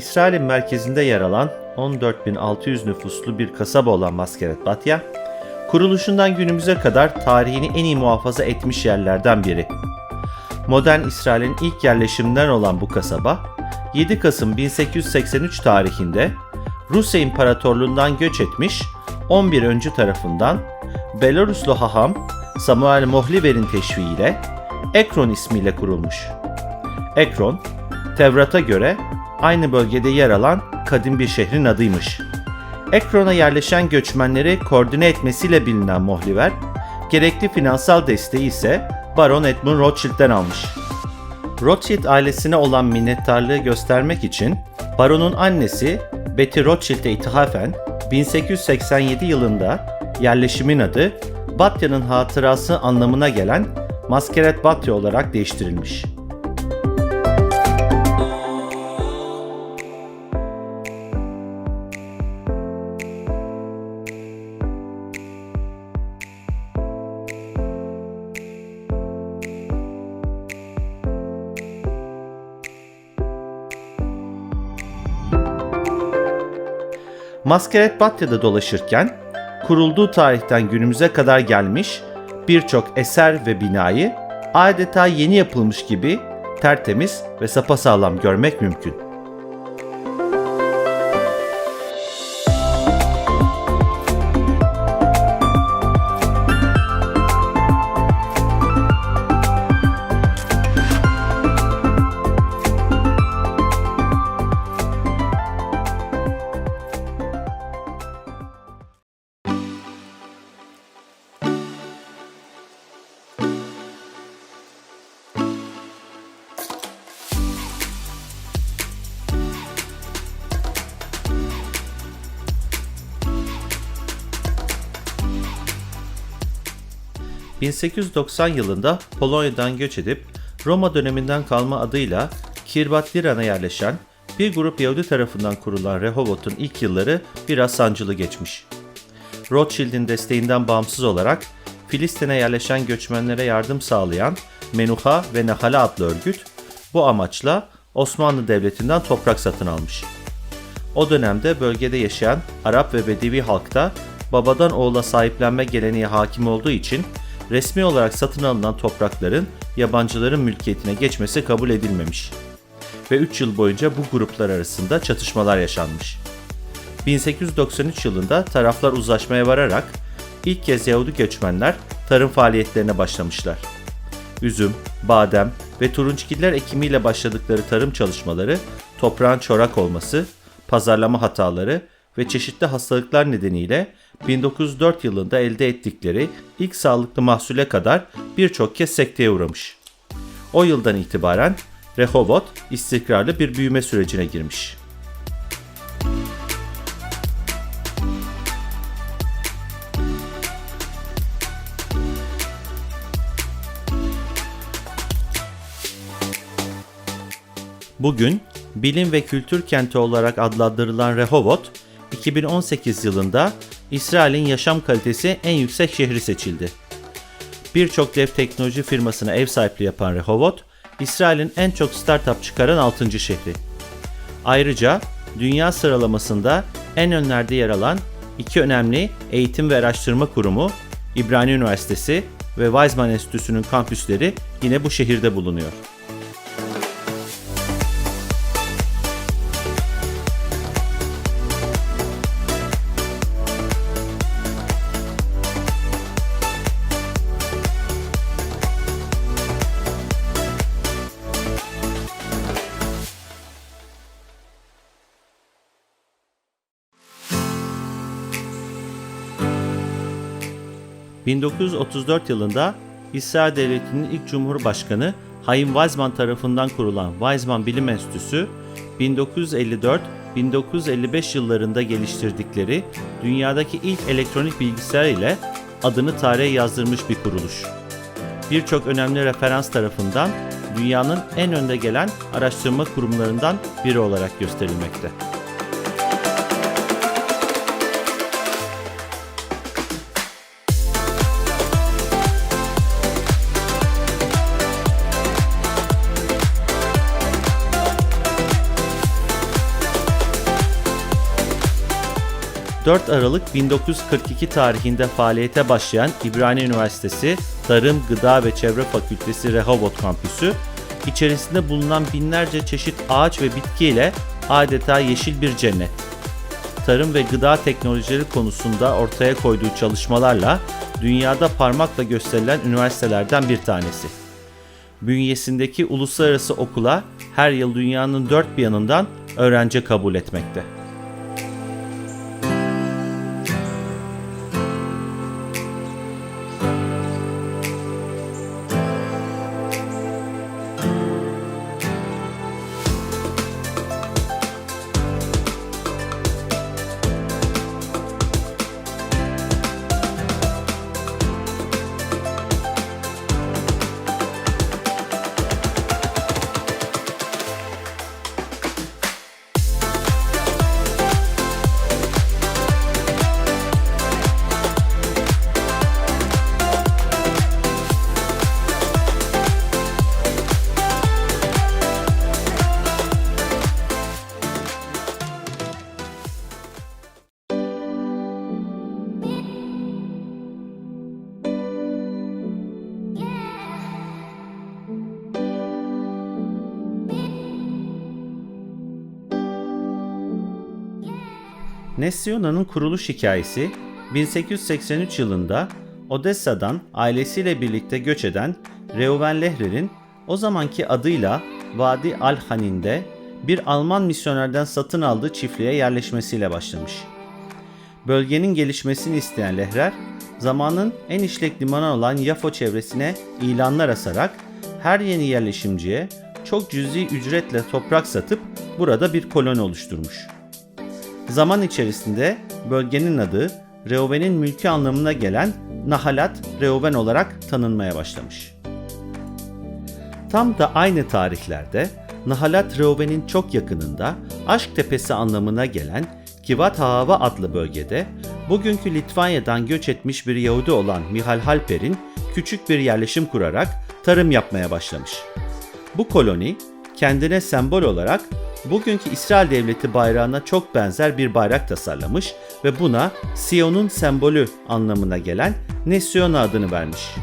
İsrail'in merkezinde yer alan 14.600 nüfuslu bir kasaba olan Maskeret Batya, kuruluşundan günümüze kadar tarihini en iyi muhafaza etmiş yerlerden biri. Modern İsrail'in ilk yerleşiminden olan bu kasaba, 7 Kasım 1883 tarihinde Rusya İmparatorluğundan göç etmiş 11 öncü tarafından Belaruslu haham Samuel Mohliver'in teşviğiyle Ekron ismiyle kurulmuş. Ekron, Tevrat'a göre aynı bölgede yer alan kadim bir şehrin adıymış. Ekron'a yerleşen göçmenleri koordine etmesiyle bilinen Mohliver, gerekli finansal desteği ise Baron Edmund Rothschild'den almış. Rothschild ailesine olan minnettarlığı göstermek için Baron'un annesi Betty Rothschild'e ithafen 1887 yılında yerleşimin adı Batya'nın hatırası anlamına gelen Maskeret Batya olarak değiştirilmiş. Maskeret Batya'da dolaşırken kurulduğu tarihten günümüze kadar gelmiş birçok eser ve binayı adeta yeni yapılmış gibi tertemiz ve sapasağlam görmek mümkün. ...1890 yılında Polonya'dan göç edip Roma döneminden kalma adıyla Kirbat Liran'a yerleşen bir grup Yahudi tarafından kurulan Rehovot'un ilk yılları biraz sancılı geçmiş. Rothschild'in desteğinden bağımsız olarak Filistin'e yerleşen göçmenlere yardım sağlayan Menuha ve Nahale adlı örgüt bu amaçla Osmanlı Devleti'nden toprak satın almış. O dönemde bölgede yaşayan Arap ve Bedevi halkta babadan oğula sahiplenme geleneği hakim olduğu için resmi olarak satın alınan toprakların yabancıların mülkiyetine geçmesi kabul edilmemiş. Ve 3 yıl boyunca bu gruplar arasında çatışmalar yaşanmış. 1893 yılında taraflar uzlaşmaya vararak ilk kez Yahudi göçmenler tarım faaliyetlerine başlamışlar. Üzüm, badem ve turunçgiller ekimiyle başladıkları tarım çalışmaları toprağın çorak olması, pazarlama hataları ve çeşitli hastalıklar nedeniyle 1904 yılında elde ettikleri ilk sağlıklı mahsule kadar birçok kez sekteye uğramış. O yıldan itibaren Rehovot istikrarlı bir büyüme sürecine girmiş. Bugün bilim ve kültür kenti olarak adlandırılan Rehovot, 2018 yılında İsrail'in yaşam kalitesi en yüksek şehri seçildi. Birçok dev teknoloji firmasına ev sahipliği yapan Rehovot, İsrail'in en çok startup çıkaran 6. şehri. Ayrıca dünya sıralamasında en önlerde yer alan iki önemli eğitim ve araştırma kurumu İbrani Üniversitesi ve Weizmann Enstitüsü'nün kampüsleri yine bu şehirde bulunuyor. ...1934 yılında İsrail Devleti'nin ilk Cumhurbaşkanı Hayim Weizmann tarafından kurulan Weizmann Bilim Enstitüsü... ...1954-1955 yıllarında geliştirdikleri dünyadaki ilk elektronik bilgisayar ile adını tarihe yazdırmış bir kuruluş. Birçok önemli referans tarafından dünyanın en önde gelen araştırma kurumlarından biri olarak gösterilmekte. 4 Aralık 1942 tarihinde faaliyete başlayan İbrani Üniversitesi Tarım, Gıda ve Çevre Fakültesi Rehovot Kampüsü, içerisinde bulunan binlerce çeşit ağaç ve bitki ile adeta yeşil bir cennet. Tarım ve gıda teknolojileri konusunda ortaya koyduğu çalışmalarla dünyada parmakla gösterilen üniversitelerden bir tanesi. Bünyesindeki uluslararası okula her yıl dünyanın dört bir yanından öğrenci kabul etmekte. Nessiona'nın kuruluş hikayesi 1883 yılında Odessa'dan ailesiyle birlikte göç eden Reuven Lehrer'in o zamanki adıyla Vadi Al-Hanin'de bir Alman misyonerden satın aldığı çiftliğe yerleşmesiyle başlamış. Bölgenin gelişmesini isteyen Lehrer, zamanın en işlek limanı olan Yafo çevresine ilanlar asarak her yeni yerleşimciye çok cüzi ücretle toprak satıp burada bir koloni oluşturmuş. Zaman içerisinde bölgenin adı Reuven'in mülkü anlamına gelen Nahalat Reuven olarak tanınmaya başlamış. Tam da aynı tarihlerde Nahalat Reuven'in çok yakınında Aşk Tepesi anlamına gelen Kivat Hava adlı bölgede bugünkü Litvanya'dan göç etmiş bir Yahudi olan Mihal Halper'in küçük bir yerleşim kurarak tarım yapmaya başlamış. Bu koloni kendine sembol olarak bugünkü İsrail Devleti bayrağına çok benzer bir bayrak tasarlamış ve buna Siyon'un sembolü anlamına gelen Nesiona adını vermiş.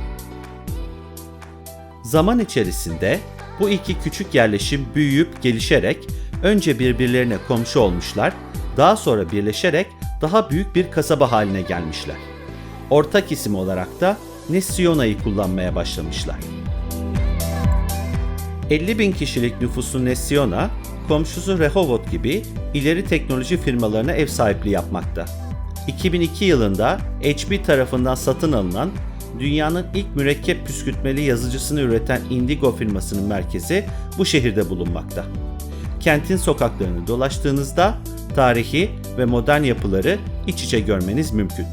Zaman içerisinde bu iki küçük yerleşim büyüyüp gelişerek önce birbirlerine komşu olmuşlar, daha sonra birleşerek daha büyük bir kasaba haline gelmişler. Ortak isim olarak da Nesiona'yı kullanmaya başlamışlar. 50 bin kişilik nüfusu Nesiona, komşusu Rehovot gibi ileri teknoloji firmalarına ev sahipliği yapmakta. 2002 yılında HP tarafından satın alınan dünyanın ilk mürekkep püskürtmeli yazıcısını üreten Indigo firmasının merkezi bu şehirde bulunmakta. Kentin sokaklarını dolaştığınızda tarihi ve modern yapıları iç içe görmeniz mümkün.